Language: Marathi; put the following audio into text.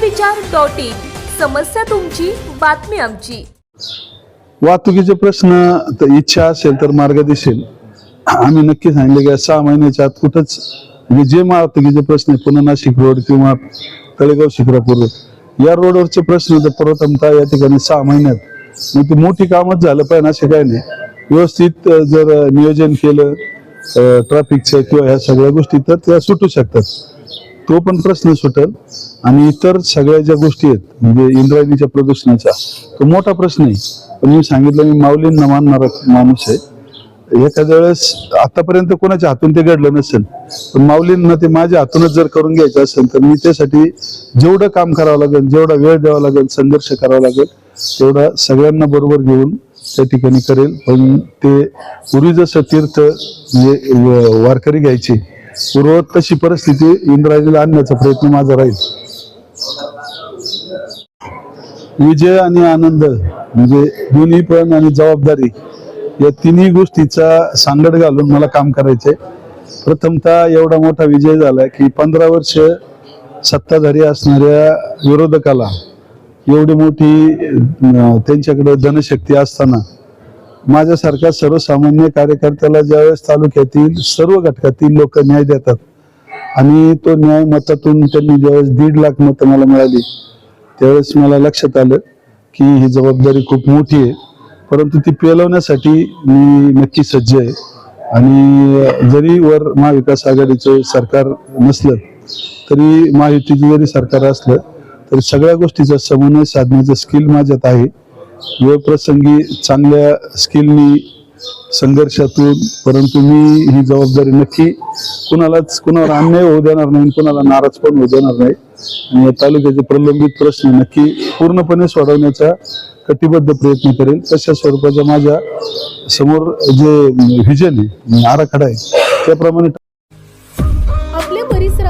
विचार डॉट इन. समस्या तुमची बातमी आमची. वाहतुकीचे प्रश्न तर इच्छा असेल तर मार्ग दिसेल. आम्ही नक्की सांगितले की सहा महिन्याच्या आत कुठंच म्हणजे जे वाहतुकीचे प्रश्न आहे नाशिक रोड किंवा तळेगाव शिक्रापूर या रोडवरचे प्रश्न तर प्रथमतः या ठिकाणी सहा महिन्यात. मग ते मोठी कामच झालं पाहिजे असे काही नाही. व्यवस्थित जर नियोजन केलं ट्रॅफिकचं किंवा ह्या सगळ्या गोष्टी तर त्या सुटू शकतात. तो पण प्रश्न सुटेल. आणि इतर सगळ्या ज्या गोष्टी आहेत म्हणजे इंद्रायणीच्या प्रदूषणाचा तो मोठा प्रश्न आहे. पण मी सांगितलं मी माऊलींना मानणारा माणूस आहे. एखाद्या वेळेस आतापर्यंत कोणाच्या हातून ते घडलं नसेल पण माऊलींना ते माझ्या हातूनच जर करून घ्यायचं असेल तर मी त्यासाठी जेवढं काम करावं लागेल जेवढा वेळ द्यावा लागेल संघर्ष करावा लागेल तेवढा सगळ्यांना बरोबर घेऊन त्या ठिकाणी करेल. पण ते पूर्वी जसं तीर्थ म्हणजे वारकरी घ्यायची पूर्वत तशी परिस्थिती इंद्राजीला आणण्याचा प्रयत्न माझा राहील. विजय आणि आनंद म्हणजे दोन्ही पण आणि जबाबदारी या तिन्ही गोष्टीचा सांगड घालून मला काम करायचे प्रथमतः एवढा मोठा विजय झाला की पंधरा वर्ष सत्ताधारी असणाऱ्या विरोधकाला एवढी मोठी त्यांच्याकडे जनशक्ती असताना माझ्यासारख्या सर्वसामान्य कार्यकर्त्याला ज्यावेळेस तालुक्यातील सर्व घटकातील लोक न्याय देतात आणि तो न्याय मतातून त्यांनी ज्यावेळेस दीड लाख मतं मला मिळाली त्यावेळेस मला लक्षात आलं की ही जबाबदारी खूप मोठी आहे. परंतु ती पेलवण्यासाठी मी नक्की सज्ज आहे. आणि जरी वर महाविकास आघाडीचं सरकार नसलं तरी महायुतीचं जरी सरकार असलं तरी सगळ्या गोष्टीचा समन्वय साधण्याचं स्किल माझ्यात आहे. वेळप्रसंगी चांगल्या स्किलनी संघर्षातून परंतु मी ही जबाबदारी नक्की कुणालाच कुणावर अन्याय होऊ देणार नाही कुणाला नाराज पण होऊ देणार नाही. आणि या तालुक्याचे प्रलंबित प्रश्न नक्की पूर्णपणे सोडवण्याचा कटिबद्ध प्रयत्न करेल तशा स्वरूपाचा माझ्यासमोर जे व्हिजन आहे आराखडा आहे त्याप्रमाणे